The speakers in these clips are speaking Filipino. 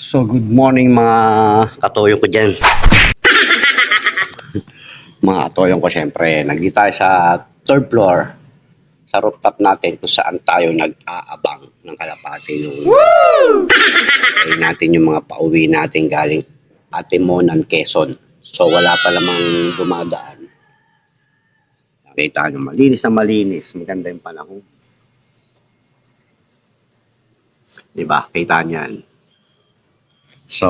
So, good morning mga katoyo ko dyan. mga katoyo ko syempre. Nandito tayo sa third floor sa rooftop natin kung saan tayo nag-aabang ng kalapati nung Ay natin yung mga pauwi natin galing Atimonan, Quezon. So, wala pa lamang dumadaan. Nakita nyo, malinis na malinis. Maganda yung panahon. Diba? Kita niyan. So,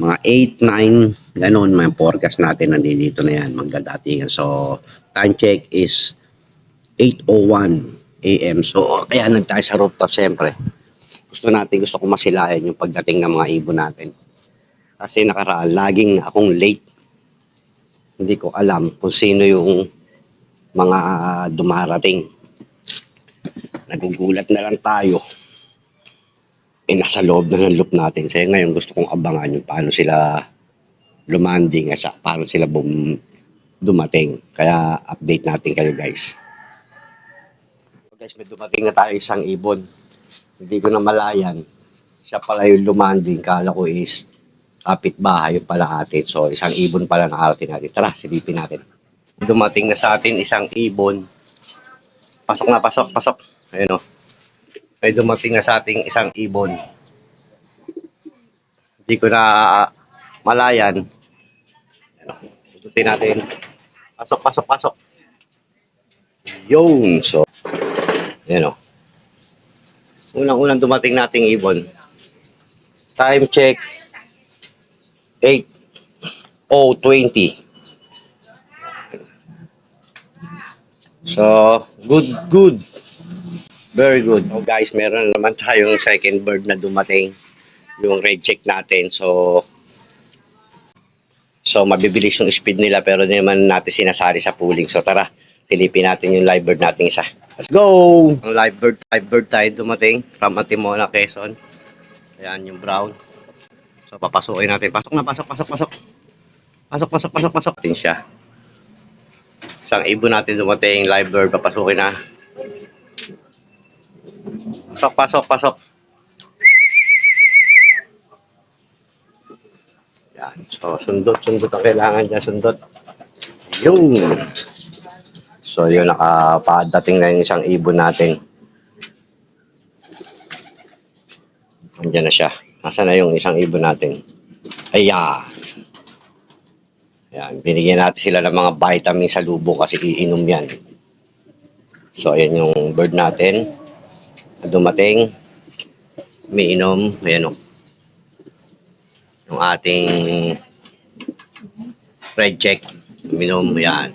mga 8, 9, ganun, may forecast natin nandito na yan, magdadatingan. So, time check is 8.01 a.m. So, kaya nagtayo sa rooftop siyempre. Gusto natin, gusto ko masilayan yung pagdating ng mga ibon natin. Kasi nakaraan, laging akong late. Hindi ko alam kung sino yung mga dumarating. Nagugulat na lang tayo eh, nasa loob na ng loop natin. Kaya ngayon gusto kong abangan yung paano sila lumanding at sa- paano sila bum dumating. Kaya update natin kayo guys. So guys, may dumating na tayo isang ibon. Hindi ko na malayan. Siya pala yung lumanding. Kala ko is kapitbahay yung pala atin. So isang ibon pala na atin natin. Tara, silipin natin. Dumating na sa atin isang ibon. Pasok na, pasok, pasok. Ayun o may dumating na sa ating isang ibon. Hindi ko na malayan. Itutin natin. Pasok, pasok, pasok. Yun. So, yan o. Unang-unang dumating nating ibon. Time check. 8.020. So, good, good. Very good. Oh, guys, meron na naman tayong second bird na dumating. Yung red check natin. So, so mabibilis yung speed nila pero hindi naman natin sinasari sa pooling. So, tara, silipin natin yung live bird natin isa. Let's go! Ang live bird, live bird tayo dumating from Atimona, Quezon. Ayan yung brown. So, papasukin natin. Pasok na, pasok, pasok, pasok. Pasok, pasok, pasok, pasok. Atin siya. Isang ibon natin dumating, live bird, papasukin na. Pasok, pasok, pasok. Yan. So, sundot, sundot ang kailangan dyan, sundot. Yung. So, yun, nakapadating na yung isang ibon natin. Andiyan na siya. Nasaan na yung isang ibon natin? Ayan. Ayan. Binigyan natin sila ng mga vitamin sa lubong kasi iinom yan. So, ayan yung bird natin dumating, umiinom, ayan o. Yung ating red check, uminom, yan.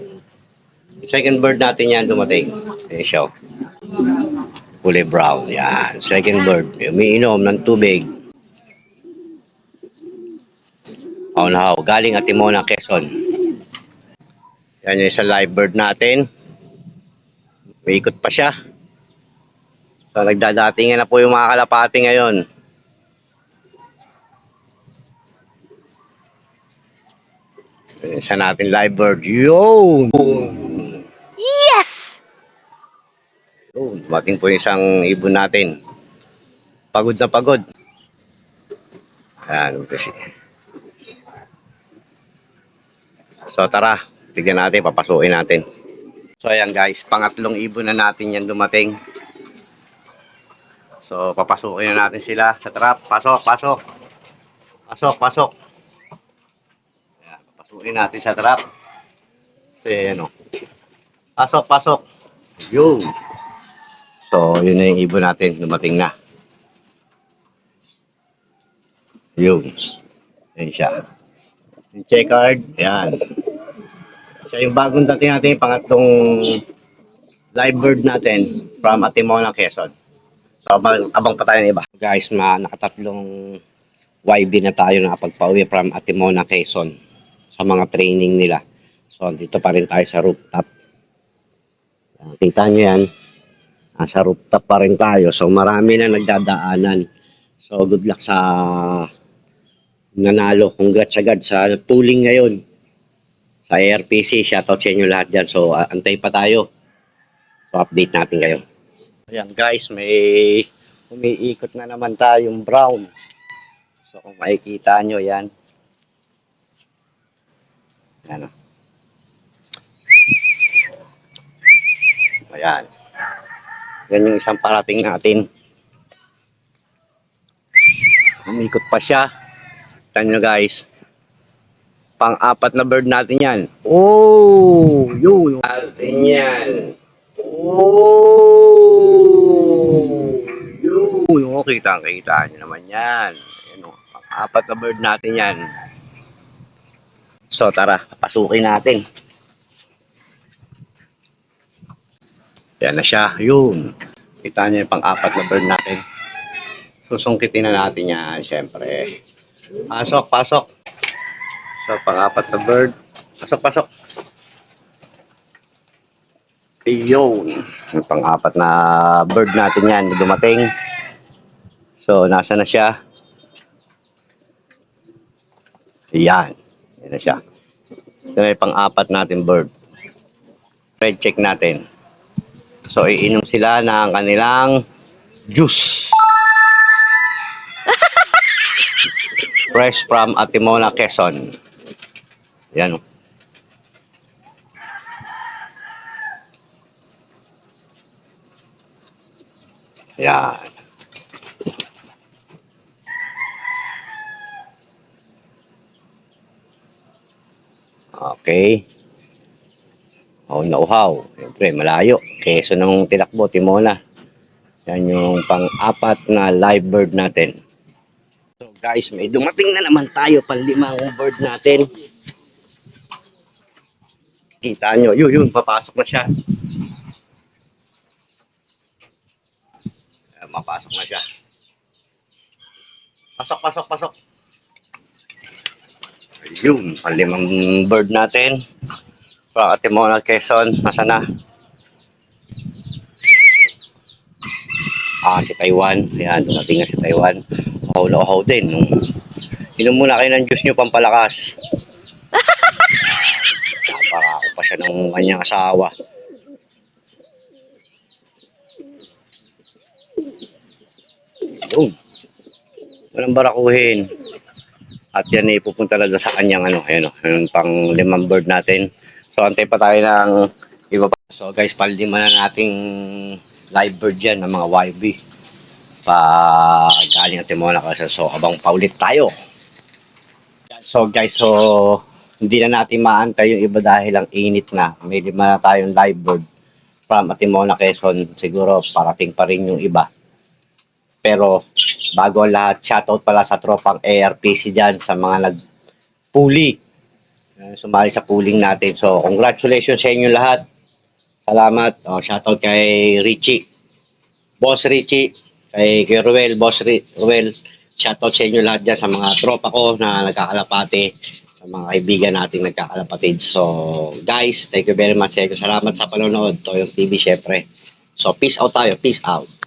Second bird natin yan dumating. Ayan siya. Kulay brown, yan. Second bird, umiinom ng tubig. Oh, na galing Atimona, Quezon. Yan yung isa live bird natin. May ikot pa siya. So, nagdadatingan na po yung mga kalapati ngayon. Isa natin live bird. Yun! Yes! Yun, dumating po yung isang ibon natin. Pagod na pagod. Ayan, kasi. So tara, tignan natin, papasukin natin. So ayan guys, pangatlong ibon na natin yan dumating. So papasukin na natin sila sa trap. Pasok, pasok. Pasok, pasok. Ayan, papasukin natin sa trap. Kasi ano. Pasok, pasok. Yun. So, yun na yung ibon natin. Dumating na. Yun. Yan siya. Yung checkered. Yan. Siya yung bagong dating natin, pangatlong live bird natin from Atimona, Quezon. So, abang, abang pa tayo ng iba. Guys, ma, nakatatlong YB na tayo na pagpauwi from Atimona, Quezon sa mga training nila. So, dito pa rin tayo sa rooftop. Yan, Kita nyo yan. Nasa rooftop pa rin tayo. So, marami na nagdadaanan. So, good luck sa nanalo. Congrats agad sa pooling ngayon. Sa ARPC, shoutout sa inyo lahat dyan. So, ah, antay pa tayo. So, update natin kayo. Ayan guys, may umiikot na naman tayong brown. So kung makikita nyo yan. Yan o. Ayan. Yan yung isang parating natin. Umikot pa siya. Tignan nyo guys. Pang-apat na bird natin yan. Oh! Yun. Natin yan. Yun. Oh, kita-kita nyo naman yan. Ayan o. Pang-apat na bird natin yan. So tara, pasukin natin. Yan na siya. Yun. Kita niyo yung pang-apat na bird natin. Susungkitin na natin yan, syempre. Pasok, pasok. So, pang-apat na bird. Pasok, pasok. Yun. Yung pang-apat na bird natin yan, dumating. So, nasa na siya? Yan. Yan na siya. Ito na yung pang-apat natin bird. Red check natin. So, iinom sila ng kanilang juice. Fresh from Atimona, Quezon. Yan. oh. Yan. Okay. Oh, nauhaw. Siyempre, malayo. Keso ng tinakbo, Timona. Yan yung pang-apat na live bird natin. So guys, may dumating na naman tayo pang limang bird natin. Kita nyo, yun, yun, papasok na siya. Mapasok na siya. Pasok, pasok, pasok. Ayun, palimang bird natin. From Atimona, Quezon. Nasa na? Ah, si Taiwan. Ayan, dumating na si Taiwan. Uhaw din. Nung inom muna kayo ng juice nyo pampalakas. Para ako pa siya ng kanyang asawa. Yun. Walang barakuhin. At yan ay pupunta na sa kanyang ano, ayun, oh, yung pang limang bird natin. So antay pa tayo ng iba pa. So guys, palima na nating live bird yan ng mga YB. Pa galing natin muna kasi so abang paulit tayo. So guys, so hindi na natin maantay yung iba dahil ang init na. May lima na tayong live bird from Atimona, Quezon. Siguro parating pa rin yung iba. Pero bago lahat, shoutout pala sa tropang ARPC dyan sa mga nagpuli. Uh, sumali sa pooling natin. So, congratulations sa inyo lahat. Salamat. Oh, shoutout kay Richie. Boss Richie. Kay, kay Ruel. Boss Ri- Ruel. Shoutout sa inyo lahat dyan sa mga tropa ko na nagkakalapate. Sa mga kaibigan nating nagkakalapatid. So, guys, thank you very much. Salamat sa panonood. Toyong TV, syempre. So, peace out tayo. Peace out.